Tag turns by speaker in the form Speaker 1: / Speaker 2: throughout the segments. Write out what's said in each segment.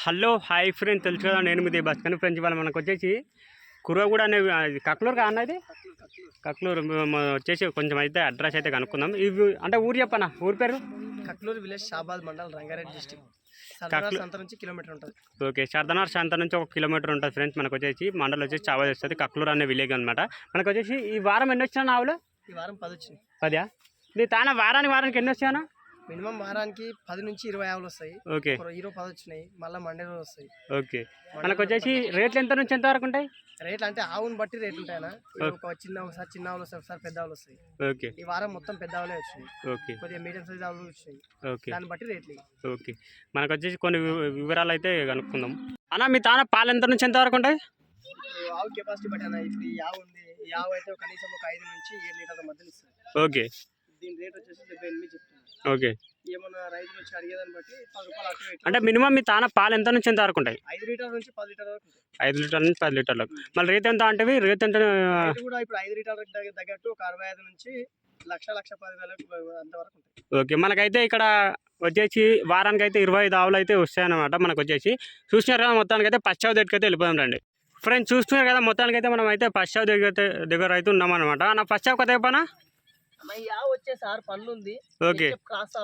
Speaker 1: Hello hi friend తెలుసు కదా నేను మీది బస్ కానీ ఫ్రెండ్స్ ఇవాళ మనకు వచ్చేసి కుర్రగూడ అనే కక్లూరు కా అన్నది కక్లూరు మ- మ- వచ్చేసి కొంచెం అయితే అడ్రస్ అయితే కనుక్కుందాం. ఇవి అంటే ఊరు చెప్పనా? ఊరి పేరు?
Speaker 2: Katluru village Shabad mandal Rangareddy district. Sardar సంత నుంచి కిలోమీటర్ ఉంటుంది.
Speaker 1: ఓకే శారదనార్ శాంత నుంచి ఒక కిలోమీటర్ ఉంటుంది ఫ్రెండ్స్. మనకు వచ్చేసి మండలం వచ్చేసి చావా వస్తుంది కక్లూరు అనే విలేజ్ అనమాట మనకు వచ్చేసి ఈ వారం ఎన్ని వచ్చినా ఆవులు?
Speaker 2: ఈ వారం పది వచ్చినాయి.
Speaker 1: పదా ఇది తాన వారానికి వారానికి ఎన్ని వచ్చానా
Speaker 2: మినిమం వారానికి పది నుంచి ఇరవై ఆవులు వస్తాయి.
Speaker 1: ఓకే.
Speaker 2: ఒక ఈరో పది వచ్చినాయి మళ్ళీ మండే రోజు వస్తాయి.
Speaker 1: ఓకే. మనకు వచ్చేసి రేట్లు ఎంత నుంచి ఎంత వరకు ఉంటాయి?
Speaker 2: రేట్లు అంటే ఆవుని బట్టి రేట్లు ఉంటాయనా? ఒక చిన్న ఒకసారి చిన్న ఆవులు వస్తాయి ఒకసారి పెద్ద ఆవులు వస్తాయి.
Speaker 1: ఓకే.
Speaker 2: ఈ వారం మొత్తం పెద్ద ఆవులే వచ్చినాయి.
Speaker 1: ఓకే.
Speaker 2: కొద్దిగా మీడియం సైజ్ ఆవులు వచ్చినాయి.
Speaker 1: ఓకే.
Speaker 2: దాన్ని బట్టి రేట్లు.
Speaker 1: ఓకే. మనకు వచ్చేసి కొన్ని వివరాలు అయితే కనుక్కుందాం. అన్న మీ తాన పాలు ఎంత నుంచి ఎంత వరకు ఉంటాయి?
Speaker 2: ఆవు కెపాసిటీ బట్టి అన్న ఇప్పుడు ఈ ఆవు ఉంది. ఈ ఆవు అయితే కనీసం ఒక ఐదు నుంచి ఏడు లీటర్ల మధ్యలో ఇస్తుంది
Speaker 1: ఓకే.
Speaker 2: దీని రేట్ వచ్చేసి డెబ్బై ఎనిమిది చెప్తున్నాను
Speaker 1: ఓకే.
Speaker 2: ఏమన్నా రైతులు వచ్చి అడిగేదాన్ని బట్టి పది రూపాయలు అటు ఇటు.
Speaker 1: అంటే మినిమం మీ తాన పాలు ఎంత నుంచి ఎంత వరకు ఉంటాయి?
Speaker 2: ఐదు లీటర్ నుంచి పది లీటర్ వరకు
Speaker 1: ఐదు లీటర్ల నుంచి పది లీటర్లకు మళ్ళీ రేట్ ఎంత అంటే రేట్ ఎంత
Speaker 2: రేటు కూడా ఇప్పుడు ఐదు లీటర్ దగ్గర తగ్గట్టు ఒక అరవై ఐదు నుంచి లక్ష లక్ష పది వేలకు అంతవరకు ఉంటాయి.
Speaker 1: ఓకే. మనకైతే ఇక్కడ వచ్చేసి వారానికి అయితే ఇరవై ఐదు ఆవులు అయితే వస్తాయన్నమాట మనకు వచ్చేసి. చూసినారు కదా మొత్తానికి అయితే పశ్చావ దగ్గరికి అయితే వెళ్ళిపోదాం రండి. ఫ్రెండ్స్ చూస్తున్నారు కదా మొత్తానికి అయితే మనం అయితే పశ్చావ దగ్గర అయితే దగ్గర అయితే ఉన్నామన్నమాట. నా పశ్చావ కథ చెప్పనా
Speaker 2: పనులు ఉంది
Speaker 1: ఓకే.
Speaker 2: Cross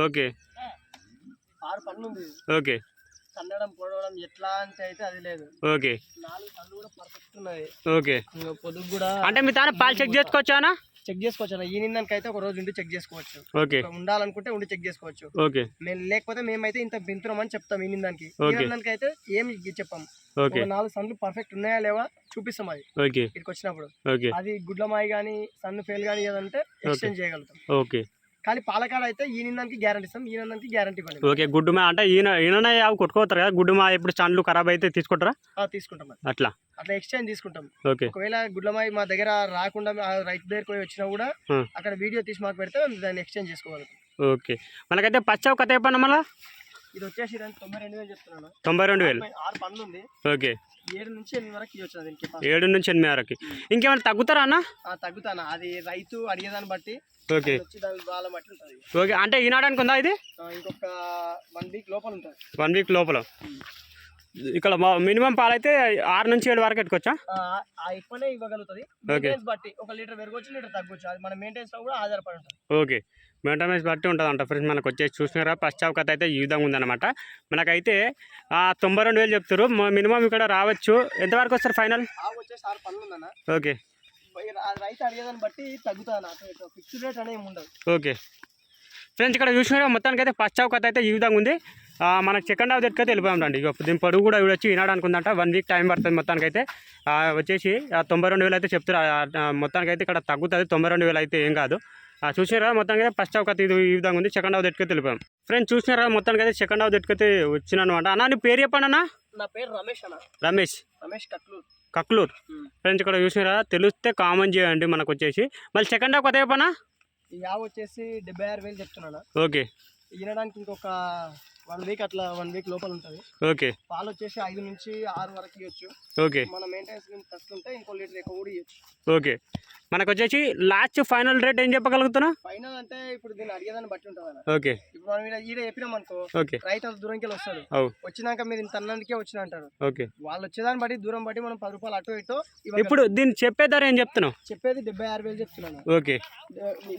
Speaker 1: okay.
Speaker 2: ఆరు పనులు ఉంది
Speaker 1: ఓకే.
Speaker 2: పొడవడం ఎట్లా అంటే అయితే అది లేదు.
Speaker 1: ఓకే.
Speaker 2: నాలుగు పనులు కూడా పర్ఫెక్ట్ ఉన్నది
Speaker 1: ఓకే.
Speaker 2: ఇంకా పొదుగు కూడా
Speaker 1: అంటే మీ తాన పాలు చెక్ చేసుకోవచ్చానా
Speaker 2: చెక్ చేసుకోవచ్చు అన్న. ఈ నిందానికి అయితే ఒక రోజు ఉండి చెక్ చేసుకోవచ్చు.
Speaker 1: ఓకే.
Speaker 2: ఉండాలనుకుంటే ఉండి చెక్ చేసుకోవచ్చు.
Speaker 1: ఓకే.
Speaker 2: మేము లేకపోతే మేమైతే ఇంత బింతున్నామని చెప్తాం ఈ నిందానికి. ఈ. నిందానికి అయితే ఏమి చెప్పాం.
Speaker 1: ఓకే.
Speaker 2: నాలుగు సన్లు పర్ఫెక్ట్ ఉన్నాయా లేవా చూపిస్తాం అది.
Speaker 1: ఓకే.
Speaker 2: ఇక్కడికి వచ్చినప్పుడు.
Speaker 1: ఓకే.
Speaker 2: అది గుడ్లమాయి కానీ సన్ను ఫెయిల్ కానీ ఏదంటే ఎక్స్చేంజ్ చేయగలుగుతాం.
Speaker 1: ఓకే.
Speaker 2: కానీ పాలకాడ అయితే ఈ నిందానికి గ్యారంటీ ఇస్తాం ఈ నిందానికి గ్యారంటీ ఇవ్వండి.
Speaker 1: ఓకే గుడ్డు మా అంటే ఈయన ఈయననే అవి కొట్టుకోతారు కదా గుడ్డు మా ఇప్పుడు చండ్లు ఖరాబ్ అయితే తీసుకుంటారా?
Speaker 2: తీసుకుంటాం.
Speaker 1: అట్లా?
Speaker 2: అట్లా ఎక్స్చేంజ్ తీసుకుంటాం.
Speaker 1: ఓకే.
Speaker 2: ఒకవేళ గుడ్లమాయి మా దగ్గర రాకుండా రైతు దగ్గరికి పోయి వచ్చినా కూడా. అక్కడ వీడియో తీసి మాకు పెడితే దాన్ని ఎక్స్చేంజ్ చేసుకోగలుగుతాం.
Speaker 1: ఓకే. మనకైతే పచ్చావు కథ చెప్పండి మళ్ళా.
Speaker 2: ఇది వచ్చేసి తొంభై రెండు వేలు చెప్తున్నాను.
Speaker 1: తొంభై రెండు వేలు?
Speaker 2: ఆరు పనులు ఉంది
Speaker 1: ఓకే.
Speaker 2: ఏడు నుంచి ఎనిమిది వరకు ఇవ్వచ్చు దీనికి.
Speaker 1: ఏడు నుంచి ఎనిమిది వరకు. ఇంకేమైనా తగ్గుతారా అన్న?
Speaker 2: తగ్గుతాను? అది రైతు అడిగేదాన్ని బట్టి
Speaker 1: ఓకే. ఓకే. అంటే ఈనాడానికి ఉందా ఇది?
Speaker 2: ఇంకొక వన్ వీక్ లోపల ఉంటుంది.
Speaker 1: వన్ వీక్ లోపల. ఇక్కడ మినిమం పాలైతే ఆరు నుంచి ఏడు వరకు
Speaker 2: ఆ ఎక్కువనే ఇవ్వగలుగుతుంది. మెయింటెనెన్స్ బట్టి ఒక లీటర్ పెరగవచ్చు లీటర్ తగ్గొచ్చు అది మన మెయింటెనెన్స్ కూడా ఆధారపడి ఉంటుంది.
Speaker 1: ఓకే మెయింటెనెన్స్ బట్టి ఉంటుంది అంట ఫ్రెండ్స్ మనకు వచ్చేసి చూసినారా? ఫస్ట్ కథ అయితే ఈ విధంగా ఉందన్నమాట. మనకైతే ఆ, తొంభై రెండు వేలు చెప్తారు మినిమం ఇక్కడ రావచ్చు. ఎంతవరకు వస్తారు ఫైనల్? ఓకే
Speaker 2: రైతు అడిగేదాన్ని బట్టి తగ్గుతాను ఫిక్స్డ్ రేట్ అనేది ఉండదు.
Speaker 1: ఓకే ఫ్రెండ్స్ ఇక్కడ చూసినారా? మొత్తానికి అయితే ఫస్ట్ అయితే ఈ విధంగా ఉంది. మనకి సెకండ్ హాఫ్ దగ్గరికి అయితే వెళ్ళిపోయాం రండి ఇక దీని పొడుగు కూడా వచ్చి వినడానికి ఉందంట వన్ వీక్ టైం పడుతుంది మొత్తానికి అయితే వచ్చేసి ఆ, తొంభై రెండు వేలు అయితే చెప్తారు మొత్తానికి అయితే ఇక్కడ తగ్గుతుంది. తొంభై రెండు వేలు అయితే ఏం కాదు. చూసినారా? మొత్తానికి అయితే ఫస్ట్ హాఫ్ ఇది ఈ విధంగా ఉంది. సెకండ్ హాఫ్ దగ్గరికి వెళ్ళిపోయాం. ఫ్రెండ్స్ చూసినారా? మొత్తానికి అయితే సెకండ్ హాఫ్ దగ్గరికి అయితే వచ్చిన అనమాట అన్న నీ పేరు చెప్పండి అన్న.
Speaker 2: నా పేరు రమేష్ అన్న.
Speaker 1: రమేష్.
Speaker 2: రమేష్ కట్లూరు.
Speaker 1: కక్లూర్
Speaker 2: Hmm.
Speaker 1: ఫ్రెండ్స్ ఇక్కడ చూసినారా? తెలిస్తే కామన్ చేయండి మనకు వచ్చేసి. మళ్ళీ సెకండ్ హాఫ్ కథ చెప్పనా?
Speaker 2: వచ్చేసి డెబ్బై ఆరు వేలు చెప్తున్నాను
Speaker 1: ఓకే
Speaker 2: ఈనడానికి ఇంకొక వన్ వీక్ అట్లా వన్ వీక్ లోపల ఉంటుంది.
Speaker 1: ఓకే.
Speaker 2: పాలు వచ్చేసి ఐదు నుంచి ఆరు వరకు ఇవ్వచ్చు.
Speaker 1: ఓకే.
Speaker 2: మన మెయింటెనెన్స్ ఫస్ట్ ఉంటే ఇంకో లీటర్ ఎక్కువ కూడా ఇవ్వచ్చు.
Speaker 1: ఓకే. మనకు వచ్చేసి లాస్ట్ ఫైనల్ రేట్ ఏం చెప్పగలుగుతున్నా?
Speaker 2: ఫైనల్ అంటే ఇప్పుడు దీన్ని అడిగేదాన్ని బట్టి ఉంటుంది
Speaker 1: ఓకే.
Speaker 2: ఇప్పుడు మనం ఈడ చెప్పినాం అనుకో
Speaker 1: ఓకే.
Speaker 2: రైతు అంత దూరంకి వస్తాడు వచ్చినాక మీరు ఇంత అన్నందుకే వచ్చిన అంటారు.
Speaker 1: ఓకే.
Speaker 2: వాళ్ళు వచ్చేదాన్ని బట్టి దూరం బట్టి మనం పది రూపాయలు అటు ఇటు.
Speaker 1: ఇప్పుడు దీన్ని చెప్పే ధర ఏం చెప్తున్నావు?
Speaker 2: చెప్పేది డెబ్బై ఆరు వేలు చెప్తున్నాను.
Speaker 1: ఓకే.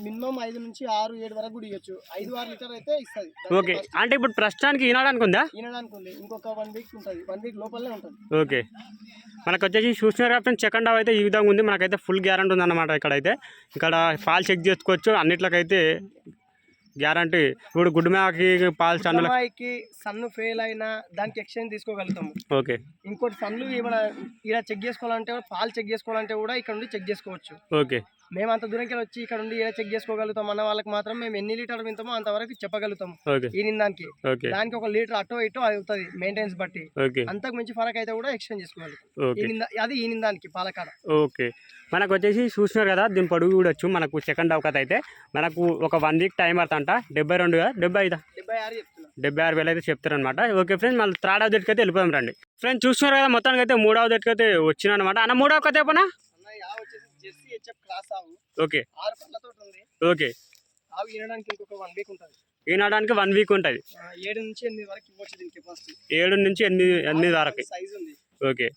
Speaker 2: మినిమం ఐదు నుంచి ఆరు ఏడు వరకు కూడా ఇవ్వచ్చు ఐదు ఆరు లీటర్ అయితే ఇస్తుంది.
Speaker 1: ఓకే. అంటే ఇప్పుడు ప్రస్తుతానికి ఈనాడానికి ఉందా
Speaker 2: ఈనడానికి ఉంది ఇంకొక వన్ వీక్ ఉంటుంది. వన్ వీక్ లోపలనే ఉంటుంది.
Speaker 1: ఓకే. మనకు వచ్చేసి చూసిన కాబట్టి సెకండ్ హాఫ్ అయితే ఈ విధంగా ఉంది. మనకైతే ఫుల్ గ్యారంటీ ఉందన్నమాట ఇక్కడైతే. ఇక్కడ ఫాల్ చెక్ చేసుకోవచ్చు. అన్నిట్లకైతే గ్యారంటీ. ఇప్పుడు గుడ్డు మేకకి పాలు చన్నుల
Speaker 2: అమ్మాయికి సన్ను ఫెయిల్ అయినా దానికి ఎక్స్చేంజ్ తీసుకోగలుగుతాము.
Speaker 1: ఓకే.
Speaker 2: ఇంకోటి సన్ను ఏమైనా ఇలా చెక్ చేసుకోవాలంటే పాలు చెక్ చేసుకోవాలంటే కూడా ఇక్కడ నుండి చెక్ చేసుకోవచ్చు.
Speaker 1: ఓకే.
Speaker 2: మేము అంత దూరంకి వెళ్ళి వచ్చి ఇక్కడ నుండి ఇలా చెక్ చేసుకోగలుగుతాం అన్న వాళ్ళకి మాత్రం మేము ఎన్ని లీటర్ వింటామో అంతవరకు చెప్పగలుగుతాం ఈ నిందానికి. దానికి ఒక లీటర్ అటో ఇటో అవుతుంది మెయింటెనెన్స్ బట్టి. అంతకు మించి ఫరక్ అయితే కూడా ఎక్స్చేంజ్ నింద అది ఈ నిందానికి పాలకాడ.
Speaker 1: ఓకే. మనకు వచ్చేసి చూసినారు కదా దీని పొడుగు చూడొచ్చు మనకు సెకండ్ అవకాశం అయితే. మనకు ఒక వన్ వీక్ టైం పడుతుంట డెబ్బై రెండు కదా డెబ్బై ఐదా?
Speaker 2: డెబ్బై ఆరు
Speaker 1: వేలు అయితే చెప్తారనమాట ఓకే ఫ్రెండ్స్ మళ్ళీ థర్డ్ అవధి అయితే వెళ్ళిపోయాం రండి. ఫ్రెండ్స్ చూస్తున్నారు కదా మొత్తానికి అయితే మూడవ అవధి అయితే వచ్చిన అనమాట అన్న మూడవ కథ చెప్పనా? ఓకే. ఓకే.
Speaker 2: ఈనడానికి ఇంకొక వన్ వీక్ ఉంటుంది. ఏడు నుంచి ఎనిమిది వరకు
Speaker 1: ఏడు నుంచి ఎనిమిది ఎనిమిది వరకు. ఓకే.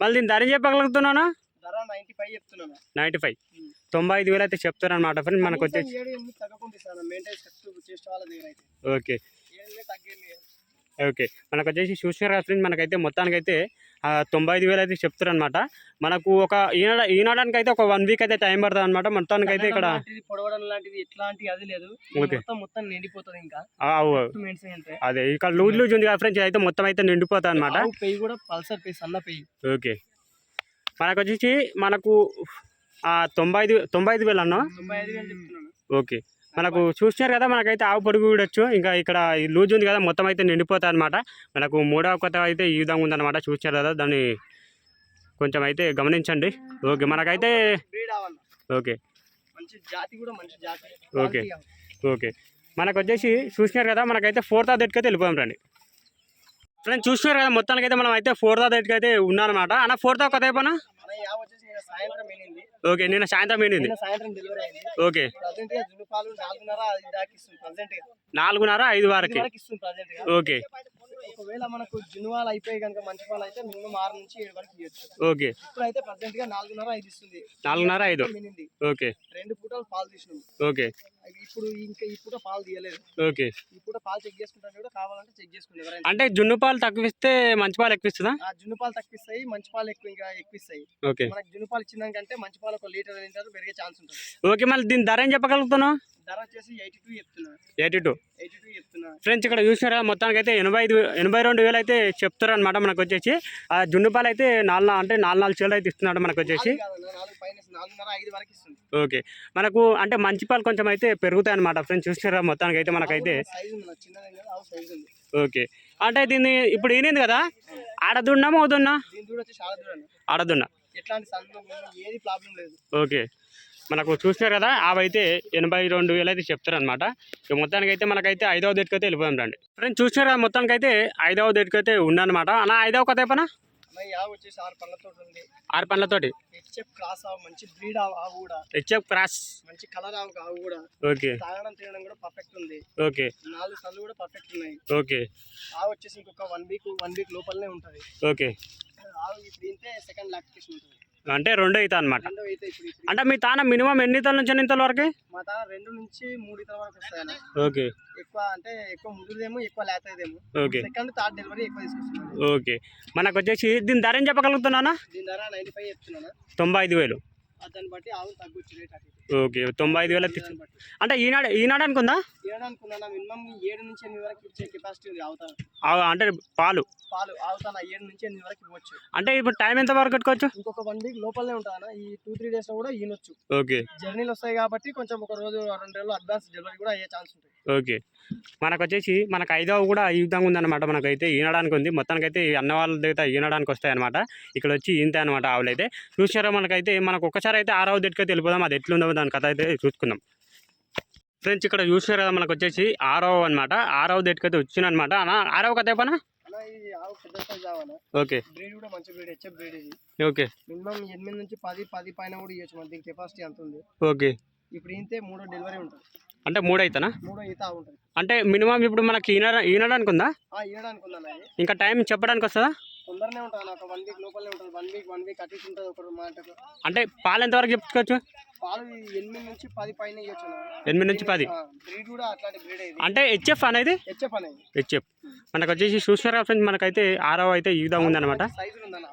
Speaker 1: మళ్ళీ దీని ధర చెప్పగలుగుతున్నానా
Speaker 2: ధర నైన్టీ ఫైవ్ చెప్తున్నాను.
Speaker 1: Ninety five. తొంభై ఐదు వేలు అయితే చెప్తారనమాట ఫ్రెండ్ మనకు వచ్చేసి
Speaker 2: అయితే.
Speaker 1: ఓకే. ఓకే. మనకు వచ్చేసి చూసిన ఫ్రెండ్ మనకైతే మొత్తానికైతే ఆ, తొంభై ఐదు వేలు అయితే చెప్తారనమాట మనకు ఒక ఈనాడ ఈనాడానికి అయితే ఒక వన్ వీక్ అయితే టైం పడుతుంది అనమాట మొత్తానికైతే ఇక్కడ
Speaker 2: తగ్గడం లాంటిది పొడవడం లాంటిది ఎట్లాంటి అది లేదు.
Speaker 1: ఓకే.
Speaker 2: మొత్తం మొత్తం నిండిపోతుంది ఇంకా.
Speaker 1: ఆ, అవు,
Speaker 2: మెయింటెనెన్స్ అంటే
Speaker 1: అదే ఇక్కడ లూజ్ లూజ్ ఉంది కదా ఫ్రెండ్స్ అయితే మొత్తం అయితే నిండిపోతుంది అనమాట
Speaker 2: పెయ్యి కూడా పల్సర్ పెయ్యి సన్న పెయ్యి.
Speaker 1: ఓకే. మనకు వచ్చేసి మనకు తొంభై ఐదు తొంభై ఐదు వేలు అన్నా? ఓకే. మనకు చూసినారు కదా మనకైతే ఆవు పొడుగు చూడొచ్చు ఇంకా ఇక్కడ లూజ్ ఉంది కదా మొత్తం అయితే నిండిపోతాయి అనమాట మనకు మూడవ కొత్త అయితే ఈ విధంగా ఉందన్నమాట. చూసినారు కదా దాన్ని కొంచెం అయితే గమనించండి. ఓకే మనకైతే ఓకే. ఓకే. ఓకే. మనకు వచ్చేసి చూసినారు కదా మనకైతే ఫోర్త్ ఆఫ్ అయితే వెళ్ళిపోయాం రండి. ఫ్రెండ్స్ చూసినారు కదా మొత్తానికి అయితే మనం అయితే ఫోర్త్ ఆఫ్ అయితే ఉన్నారన్నమాట అన్న ఫోర్త్ ఆఫ్ కొత్త అయిపోయినా
Speaker 2: సాయంత్రం వెళ్ళింది.
Speaker 1: ఓకే నిన్న సాయంత్రం
Speaker 2: అయింది.
Speaker 1: ఓకే.
Speaker 2: నాలుగున్నర ఐదు
Speaker 1: వరకు. ఓకే.
Speaker 2: ఒకవేళ మనకు జున్ను పాలు అయిపోయి కనుక మంచి పాలు అయితే మినిమం ఆరు నుంచి ఏడు వరకు ఇవ్వచ్చు.
Speaker 1: ఓకే.
Speaker 2: ఇప్పుడు అయితే ప్రజెంట్గా నాలుగున్నర ఐదు ఇస్తుంది.
Speaker 1: నాలుగున్నర ఐదు.
Speaker 2: మినింది.
Speaker 1: ఓకే.
Speaker 2: రెండు పూటలు పాలు తీసినాం
Speaker 1: ఓకే.
Speaker 2: ఇప్పుడు ఇంకా పూట పాలు తీయలేదు.
Speaker 1: ఓకే.
Speaker 2: పూట పాలు చెక్ చేసుకుంటాను కూడా కావాలంటే చెక్
Speaker 1: అంటే జున్ను పాలు తక్కువ ఇస్తే మంచి పాలు ఎక్కువ ఇస్తుందా
Speaker 2: ఆ జున్ను పాలు తక్కువిస్తాయి మంచి పాలు ఎక్కువ ఇంకా ఎక్కువ ఇస్తాయి
Speaker 1: ఓకే.
Speaker 2: మనకి జున్ను పాలు ఇచ్చిందానికంటే మంచి పాలు ఒక లీటర్ లీటర్ పెరిగే ఛాన్స్ ఉంటుంది.
Speaker 1: ఓకే మళ్ళీ దీని ధర ఏం చెప్పగలుగుతున్నావు
Speaker 2: ధర వచ్చేసి ఎయిటీ టూ చెప్తున్నా.
Speaker 1: Eighty two.
Speaker 2: ఎయిటీ టూ చెప్తున్నా.
Speaker 1: ఫ్రెండ్స్ ఇక్కడ చూసినారా మొత్తానికి అయితే ఎనభై ఐదు ఎనభై రెండు వేలు అయితే చెప్తారు అనమాట మనకు వచ్చేసి ఆ జున్ను పాలు అయితే నాలుగు అంటే నాలుగు నాలుగు చీరలు అయితే ఇస్తున్నాడు మనకు వచ్చేసి
Speaker 2: నాలుగు పైన నాలుగున్నర ఐదు వరకు ఇస్తుంది.
Speaker 1: ఓకే. మనకు అంటే మంచి పాలు కొంచెం అయితే పెరుగుతాయి అనమాట ఫ్రెండ్స్. చూసినారా మొత్తానికి అయితే మనకైతే. ఓకే. అంటే దీన్ని ఇప్పుడు ఈనింది కదా? ఆడదున్నా మోదున్నా? ఆడదున్నా. ఓకే. మనకు చూసినారు కదా అవైతే ఎనభై రెండు వేలు అయితే చెప్తారనమాట ఇక మొత్తానికి అయితే మనకైతే ఐదవ డేట్కి అయితే వెళ్ళిపోయాం రండి. ఫ్రెండ్స్ చూసినారు కదా మొత్తానికి అయితే ఐదవ డేట్కి అయితే ఉండనమాట అన్న ఐదవ కథ అయిపోయినా
Speaker 2: ఆరు పళ్ళతో ఉంది
Speaker 1: ఆరు పండ్లతోటి?
Speaker 2: హెచ్ఎఫ్ క్రాస్ ఆవు మంచి బ్రీడ్ ఆవు ఆవు కూడా.
Speaker 1: HF cross?
Speaker 2: మంచి కలర్ ఆవు ఆవు కూడా.
Speaker 1: ఓకే.
Speaker 2: తాగడం తినడం కూడా పర్ఫెక్ట్ ఉంది.
Speaker 1: ఓకే.
Speaker 2: నాలుగు సల్లు కూడా పర్ఫెక్ట్ ఉన్నాయి.
Speaker 1: ఓకే.
Speaker 2: ఆవు వచ్చేసి ఇంకొక వన్ వీక్ వన్ వీక్ లోపలనే ఉంటుంది.
Speaker 1: ఓకే.
Speaker 2: ఆవు ఇప్పుడు ఇంతే సెకండ్ ఉంటుంది.
Speaker 1: అంటే రెండు అవుతా అనమాట అంటే మీ తాన మినిమం ఎన్ని తల నుంచి ఎన్ని తల వరకు?
Speaker 2: మా తాన రెండు నుంచి మూడు ఇతర వరకు వస్తాయి అన్న.
Speaker 1: ఓకే.
Speaker 2: ఎక్కువ అంటే ఎక్కువ ముదురుదేమో ఎక్కువ లేతదేమో.
Speaker 1: ఓకే.
Speaker 2: సెకండ్ థర్డ్ డెలివరీ ఎక్కువ తీసుకొస్తున్నాను
Speaker 1: ఓకే. మనకు వచ్చేసి దీని ధర ఏం చెప్పగలుగుతున్నానా
Speaker 2: దీని ధర నైన్టీ ఫైవ్ చెప్తున్నాను.
Speaker 1: తొంభై ఐదు వేలు.
Speaker 2: దాన్ని బట్టి ఆవు తగ్గొచ్చు రేట్
Speaker 1: ఓకే తొంభై ఐదు వేలు అంటే ఈనాడు ఈనాడు అనుకుందా?
Speaker 2: మినిమం ఏడు నుంచి ఎనిమిది వరకు ఇచ్చే కెపాసిటీ
Speaker 1: అంటే పాలు?
Speaker 2: పాలు ఏడు నుంచి ఎనిమిది వరకు ఇవ్వచ్చు.
Speaker 1: అంటే ఇప్పుడు టైం ఎంత వరకు కట్టుకోవచ్చు
Speaker 2: ఇంకొక వన్ వీక్ లోపలనే ఉంటాను ఈ టూ త్రీ డేస్లో కూడా ఈనొచ్చు.
Speaker 1: ఓకే.
Speaker 2: జర్నీలు వస్తాయి కాబట్టి కొంచెం ఒక రోజు రెండు రోజులు అడ్వాన్స్ డెలివరీ కూడా అయ్యే ఛాన్స్ ఉంటుంది
Speaker 1: ఓకే. మనకు వచ్చేసి మనకు ఐదవ కూడా ఈ విధంగా ఉందన్నమాట మనకైతే ఈనడానికి ఉంది. మొత్తానికైతే అన్న వాళ్ళ దగ్గర ఈనడానికి వస్తాయి అనమాట ఇక్కడ వచ్చి ఈంతే అనమాట ఆవులు అయితే చూసారా మనకైతే మనకు ఒక్కసారి అయితే ఆరవ దగ్గరికి వెళ్ళిపోదాం. అది ఎట్లుందో దాని కథ అయితే చూసుకుందాం. ఫ్రెండ్స్ ఇక్కడ చూసినారు కదా మనకు వచ్చేసి ఆరవ అనమాట ఆరవ దగ్గరికి అయితే వచ్చినమాట అన్న ఆరవ కథ
Speaker 2: ఆవాలా
Speaker 1: ఓకే.
Speaker 2: బ్రీడ్ కూడా మంచి బ్రీడ్ హెచ్ఎఫ్ బ్రీడ్ ఇది.
Speaker 1: ఓకే.
Speaker 2: మినిమం ఎనిమిది నుంచి పది పది పైన కూడా ఇవ్వచ్చు మన దీని కెపాసిటీ అంత ఉంది.
Speaker 1: ఓకే.
Speaker 2: ఇప్పుడు ఇంతే మూడో డెలివరీ ఉంటుంది.
Speaker 1: అంటే మూడు అవుతానా
Speaker 2: మూడో ఈత ఆవు ఉంటుంది
Speaker 1: అంటే మినిమం ఇప్పుడు మనకి ఈన ఈనడానికి ఉందా?
Speaker 2: ఈనడానికి ఇది.
Speaker 1: ఇంకా టైం చెప్పడానికి వస్తుందా?
Speaker 2: తొందరనే ఉంటుంది ఒక వన్ వీక్ లోపలనే ఉంటుంది. వన్ వీక్ వన్ వీక్ ఉంటుంది ఒక మాటకు
Speaker 1: అంటే పాలు ఎంతవరకు చెప్పుకోవచ్చు?
Speaker 2: పాలు ఎనిమిది నుంచి పది పైన ఇవ్వచ్చు
Speaker 1: ఎనిమిది నుంచి పది?
Speaker 2: బ్రీడ్ కూడా అట్లాంటి బ్రీడ్ ఇది.
Speaker 1: అంటే హెచ్ఎఫ్ అనేది?
Speaker 2: హెచ్ఎఫ్ అనేది
Speaker 1: హెచ్ఎఫ్ మనకు వచ్చేసి ఫ్రెండ్స్ మనకైతే ఆరవ అయితే ఈ విధంగా ఉందన్నమాట.
Speaker 2: ఉందన్న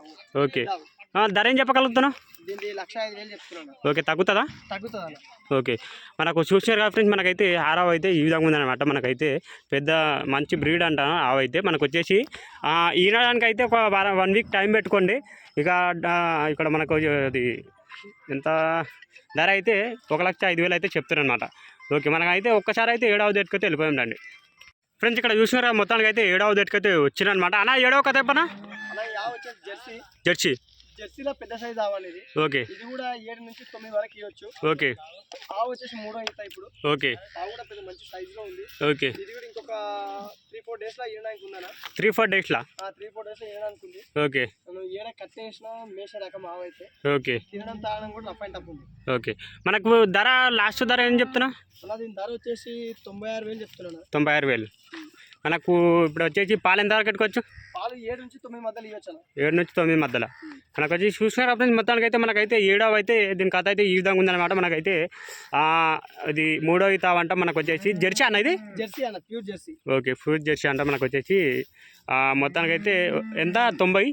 Speaker 1: ఓకే ధర ఏం చెప్పగలుగుతున్నావు? ఓకే తగ్గుతుందా? ఓకే. మనకు చూసారు కదా ఫ్రెండ్స్ మనకైతే ఆరవ అయితే ఈ విధంగా ఉందన్నమాట. మనకైతే పెద్ద మంచి బ్రీడ్ అంట. ఆవైతే మనకు వచ్చేసి ఈనడానికి అయితే ఒక వారం వన్ వీక్ టైం పెట్టుకోండి. ఇక ఇక్కడ మనకు అది ఎంత ధర అయితే ఒక లక్ష ఐదు వేలు అయితే చెప్తారనమాట ఓకే మనకైతే ఒక్కసారి అయితే ఏడవ డేట్కి వెళ్ళిపోయాం రండి. ఫ్రెండ్స్ ఇక్కడ చూసినారా మొత్తానికి అయితే ఏడవ డేట్కి అయితే వచ్చిరనమాట అన్న ఏడవ కథ చెప్పనా
Speaker 2: జెర్సీ. జెర్సీలో పెద్ద సైజ్ ఆవు అనేది.
Speaker 1: ఓకే.
Speaker 2: ఇది కూడా ఏడు నుంచి తొమ్మిది వరకు ఇవ్వచ్చు.
Speaker 1: ఓకే.
Speaker 2: ఆవు వచ్చేసి మూడో ఈత ఇప్పుడు.
Speaker 1: ఓకే.
Speaker 2: ఆవు కూడా పెద్ద మంచి సైజ్లో ఉంది.
Speaker 1: ఓకే.
Speaker 2: ఇది కూడా ఇంకొక త్రీ ఫోర్ డేస్లో ఈయడానికి ఉందనా
Speaker 1: త్రీ ఫోర్ డేస్లా
Speaker 2: ఆ త్రీ ఫోర్ డేస్లో ఈయడానికి ఉంది.
Speaker 1: ఓకే.
Speaker 2: ఏడ కట్టేసిన మేష రకం ఆవు అయితే.
Speaker 1: ఓకే.
Speaker 2: తినడం తాగడం కూడా రఫ్ అండ్ టఫ్ ఉంది.
Speaker 1: ఓకే. మనకు ధర లాస్ట్ ధర ఏం చెప్తున్నా
Speaker 2: అలా దీని ధర వచ్చేసి తొంభై ఆరు వేలు చెప్తున్నాను.
Speaker 1: తొంభై ఆరు వేలు. మనకు ఇప్పుడు వచ్చేసి పాలు ఎంత వరకు కట్టుకోవచ్చు
Speaker 2: పాలు ఏడు నుంచి తొమ్మిది మధ్యలో ఇవ్వచ్చు
Speaker 1: ఏడు నుంచి తొమ్మిది మధ్యలో. మనకు వచ్చి చూసినారు అప్పుడు మొత్తానికి అయితే మనకైతే ఏడవ అయితే దీని కథ అయితే ఈ విధంగా ఉందన్నమాట. మనకైతే అది మూడో ఈత అంట మనకు వచ్చేసి జెర్సీ అన్న ఇది?
Speaker 2: జెర్సీ అన్న pure jersey.
Speaker 1: Okay fruit jersey అంట మనకు వచ్చేసి ఆ, మొత్తానికి అయితే ఎంత? తొంభై?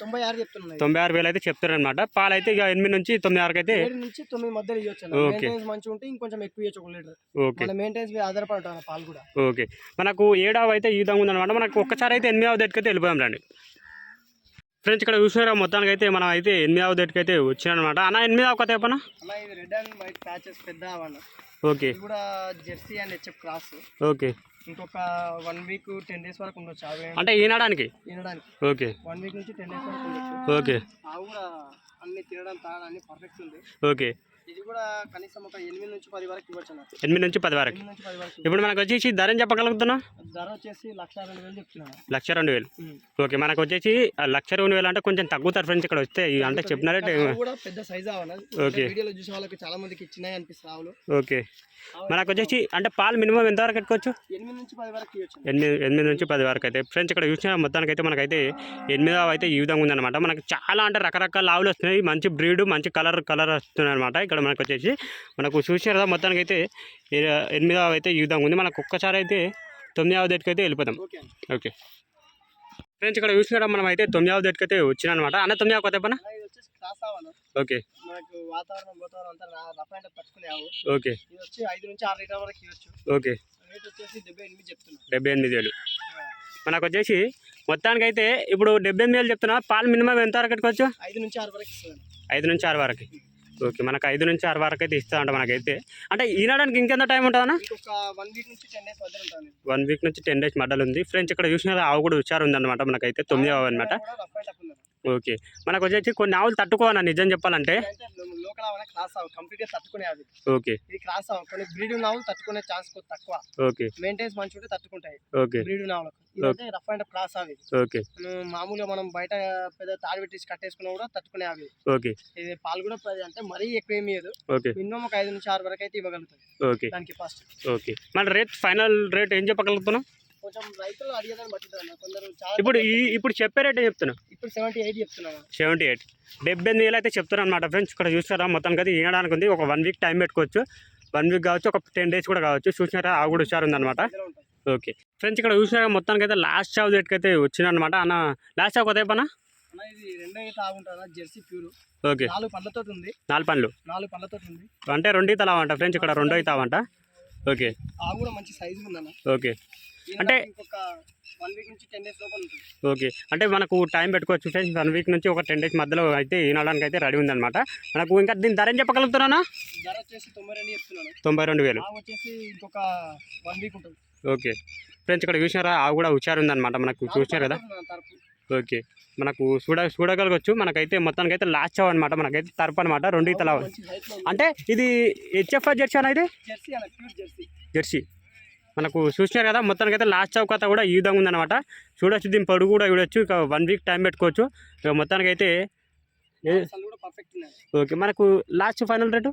Speaker 2: తొంభై ఆరు చెప్తున్నాను
Speaker 1: తొంభై ఆరు వేలు అయితే చెప్తారు అనమాట పాలు అయితే ఇక ఎనిమిది నుంచి తొమ్మిది వరకు అయితే
Speaker 2: ఏడు నుంచి తొమ్మిది మధ్యలో ఇవ్వచ్చు. మెయింటెనెన్స్ మంచిగా ఉంటే ఇంకొంచెం ఎక్కువ ఇవ్వచ్చు ఒక లీటర్.
Speaker 1: ఓకే.
Speaker 2: మన మెయింటెనెన్స్ మీద ఆధారపడి ఉంటుంది అన్న పాలు కూడా.
Speaker 1: ఓకే. మనకు ఏడవ అయితే ఈ విధంగా ఉందన్నమాట. మనకు ఒక్కసారి అయితే ఎనిమిదవ దట్టుకు అయితే వెళ్ళిపోయాం రండి. ఫ్రెండ్స్ ఇక్కడ చూసినారా మొత్తానికి అయితే మనం అయితే ఎనిమిదవ దట్టుకు అయితే వచ్చానమాట అన్న ఎనిమిదవ కథ చెప్పనా
Speaker 2: రెడ్ అండ్ వైట్ ప్యాచెస్ పెద్ద
Speaker 1: ఓకే.
Speaker 2: కూడా jersey and HF cross.
Speaker 1: Okay.
Speaker 2: ఇంకొక వన్ వీక్ టెన్ డేస్ వరకు ఉండొచ్చు.
Speaker 1: అంటే ఈనడానికి? ఓకే.
Speaker 2: వన్ వీక్ నుంచి టెన్ డేస్ వరకు ఉండొచ్చు.
Speaker 1: ఓకే.
Speaker 2: ఆవు కూడా అన్ని తినడం తాగడం అన్ని పర్ఫెక్ట్ ఉంది.
Speaker 1: ఓకే.
Speaker 2: ఇది కూడా కనీసం ఒక ఎనిమిది నుంచి పది వరకు ఇవ్వచ్చు
Speaker 1: ఎనిమిది నుంచి పది వరకు. ఇప్పుడు మనకు వచ్చేసి ధర ఏం చెప్పగలుగుతున్నాం
Speaker 2: ధర వచ్చేసి లక్ష రెండు వేలు చెప్తున్నాను
Speaker 1: లక్ష రెండు వేలు. ఓకే మనకు వచ్చేసి లక్ష రెండు వేలు అంటే కొంచెం తగ్గుతారు ఫ్రెండ్స్ ఇక్కడ వస్తే అంటే చెప్పినారంటే
Speaker 2: కూడా పెద్ద సైజ్ ఆవన
Speaker 1: ఓకే.
Speaker 2: వీడియోలో చూసే వాళ్ళకి చాలా మందికి చిన్నవి అనిపిస్తుంది
Speaker 1: ఓకే. మనకు వచ్చేసి అంటే పాలు మినిమం ఎంత వరకు పెట్టుకోవచ్చు?
Speaker 2: ఎనిమిది.
Speaker 1: ఎనిమిది నుంచి పది వరకు అయితే. ఫ్రెండ్స్ ఇక్కడ చూసిన మొత్తానికి అయితే మనకైతే ఎనిమిదవ అయితే ఈ విధంగా ఉందన్నమాట. మనకి చాలా అంటే రకరకాల ఆవులు వస్తున్నాయి. మంచి బ్రీడ్ మంచి కలర్ కలర్ వస్తున్నాయి అనమాట ఇక్కడ మనకు వచ్చేసి మనకు చూసిన కదా మొత్తానికి అయితే ఎనిమిదవ అయితే ఈ విధంగా ఉంది. మనకు ఒక్కసారి అయితే తొమ్మిదవ దట్టుకు అయితే వెళ్ళిపోతాం.
Speaker 2: ఓకే
Speaker 1: ఫ్రెండ్స్ ఇక్కడ చూసిన మనం అయితే తొమ్మిదవ దట్టుకు అయితే వచ్చిన అనమాట అన్న తొమ్మిదవ కొత్త ఓకే.
Speaker 2: మనకు వాతావరణం వాతావరణం అంతా రా- రఫ్ అండ్ తట్టుకునే ఆవు
Speaker 1: ఓకే.
Speaker 2: ఇది వచ్చి ఐదు నుంచి ఆరు లీటర్ వరకు ఇవ్వచ్చు.
Speaker 1: ఓకే.
Speaker 2: రేట్ వచ్చేసి డెబ్బై ఎనిమిది చెప్తున్నా.
Speaker 1: డెబ్బై ఎనిమిది వేలు. మనకు వచ్చేసి మొత్తానికి అయితే ఇప్పుడు డెబ్బై ఎనిమిది వేలు చెప్తున్నా. పాలు మినిమం ఎంత వరకు కట్టుకోవచ్చు?
Speaker 2: ఐదు నుంచి ఆరు వరకు
Speaker 1: ఐదు నుంచి ఆరు వరకు. ఓకే. మనకు ఐదు నుంచి ఆరు వరకు అయితే ఇస్తా అంట మనకైతే. అంటే ఈనడానికి ఇంకెంత టైం ఉంటుందన్నా?
Speaker 2: వన్ వీక్ నుంచి టెన్ డేస్ మధ్యలో
Speaker 1: వన్ వీక్ నుంచి టెన్ డేస్ మడ్డలు ఉంది. ఫ్రెండ్స్ ఇక్కడ చూసిన ఆవు కూడా హుషారు ఉందన్నమాట మనకైతే. తొమ్మిది ఆవు ఓకే. మనకు వచ్చేసి కొన్ని ఆవులు తట్టుకోవన్నా నిజం చెప్పాలంటే?
Speaker 2: లోకల్ క్రాస్ ఆవు కంప్లీట్గా తట్టుకునే అవి
Speaker 1: ఓకే.
Speaker 2: ఇది క్రాస్ ఆవు కొన్ని ఆవులు తట్టుకునే ఛాన్స్ తక్కువ.
Speaker 1: ఓకే.
Speaker 2: మెయింటెన్స్ మంచిగా ఉంటే తట్టుకుంటాయి.
Speaker 1: ఓకే.
Speaker 2: ఆవులకు రఫ్ అండ్ క్రాస్ అవి.
Speaker 1: ఓకే.
Speaker 2: మామూలుగా మనం బయట పెద్ద తాడు పెట్టేసి కట్టేసుకున్నా కూడా తట్టుకునే అవి.
Speaker 1: ఓకే.
Speaker 2: ఇది పాలు కూడా అంటే మరీ ఎక్కువ ఏమి ఇవ్వదు
Speaker 1: ఓకే.
Speaker 2: మినిమం ఒక ఐదు నుంచి ఆరు వరకు అయితే ఇవ్వగలుగుతుంది
Speaker 1: ఓకే.
Speaker 2: దానికి ఫస్ట్
Speaker 1: ఓకే. మన రేట్ ఫైనల్ రేట్ ఏం చెప్పగలుగుతున్నాం
Speaker 2: కొంచెం రైతులు అడిగేదాన్ని బట్టి ఉంటుంది అన్న. కొందరు చాలా
Speaker 1: ఇప్పుడు ఈ ఇప్పుడు చెప్పే రేట్ చెప్తున్నా?
Speaker 2: ఇప్పుడు సెవెంటీ ఎయిట్ చెప్తున్నాను
Speaker 1: సెవెంటీ ఎయిట్ డెబ్బై ఎనిమిది వేలు అయితే చెప్తున్నారు అనమాట ఫ్రెండ్స్ ఇక్కడ చూస్తారా మొత్తానికి అయితే ఈనడానికి ఉంది. ఒక వన్ వీక్ టైం పెట్టుకోవచ్చు. వన్ వీక్ కావచ్చు ఒక టెన్ డేస్ కూడా కావచ్చు. చూసినారా? ఆ కూడా హుషారు ఉందన్నమాట. ఓకే ఫ్రెండ్స్ ఇక్కడ చూసినారా? మొత్తానికి అయితే లాస్ట్ చావ్ రేట్కి అయితే వచ్చిందనమాట అన్న లాస్ట్ చావ్ కొత్త పనా
Speaker 2: ఇది రెండో జెర్సీ ప్యూర్.
Speaker 1: ఓకే
Speaker 2: నాలుగు పండ్లతో ఉంది.
Speaker 1: నాలుగు పనులు
Speaker 2: నాలుగు పండ్లతో ఉంది.
Speaker 1: అంటే రెండు ఇతలావంట ఫ్రెండ్స్ ఇక్కడ రెండో ఇతావంట ఓకే.
Speaker 2: ఆవు కూడా మంచి సైజు ఉందన్న
Speaker 1: ఓకే. అంటే-
Speaker 2: నాకు ఇంకొక వన్ వీక్ నుంచి టెన్ డేస్ లోపల ఉంటుంది.
Speaker 1: ఓకే. అంటే మనకు టైం పెట్టుకోవచ్చు ఫ్రెండ్స్ వన్ వీక్ నుంచి ఒక టెన్ డేస్ మధ్యలో అయితే ఈనడానికి అయితే రెడీ ఉందన్నమాట. మనకు ఇంకా దీని ధర ఏం చెప్పగలుగుతున్నానా
Speaker 2: ధర వచ్చేసి తొంభై రెండు చెప్తున్నాను.
Speaker 1: తొంభై రెండు వేలు.
Speaker 2: ఆవు వచ్చేసి ఇంకొక వన్ వీక్ ఉంటుంది.
Speaker 1: ఓకే. ఫ్రెండ్స్ ఇక్కడ చూసినారా? ఆ కూడా హుషారు ఉందన్నమాట మనకు. చూసినారు కదా? ఓకే. మనకు చూడ చూడగలగచ్చు. మనకైతే మొత్తానికి అయితే లాస్ట్ చావ్ అనమాట మనకైతే తరపు అనమాట రెండు ఇతల అంటే ఇది హెచ్ఎఫ్ జెర్సీ అన్న ఇది?
Speaker 2: జెర్సీ
Speaker 1: మనకు చూసినారు కదా మొత్తానికి అయితే లాస్ట్ చావ్ కథ కూడా ఈ విధంగా ఉందన్నమాట. చూడొచ్చు దీని పొడుగు కూడా చూడొచ్చు. ఇక వన్ వీక్ టైం పెట్టుకోవచ్చు. ఇక మొత్తానికి అయితే ఓకే మనకు లాస్ట్ ఫైనల్ రేటు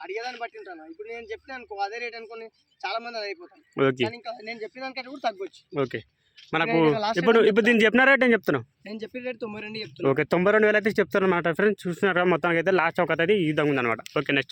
Speaker 2: అడిగేదాన్ని బట్టి ఉంటాను ఇప్పుడు నేను చెప్పిన అనుకో అదే రేట్ అనుకోని చాలా మంది అది అయిపోతాను
Speaker 1: ఓకే.
Speaker 2: కానీ ఇంకా నేను చెప్పిన దానికంటే కూడా తగ్గొచ్చు
Speaker 1: ఓకే. మనకు ఇప్పుడు ఇప్పుడు దీన్ని చెప్పిన రేట్ నేను చెప్తున్నాను
Speaker 2: నేను చెప్పిన రేట్ తొంభై రెండు చెప్తున్నాను
Speaker 1: ఓకే తొంభై రెండు వేలు అయితే చెప్తాను అనమాట ఫ్రెండ్స్ చూస్తున్నారు? మొత్తానికి అయితే లాస్ట్ ఒక ఈ విధంగా ఉందన్నమాట. Okay next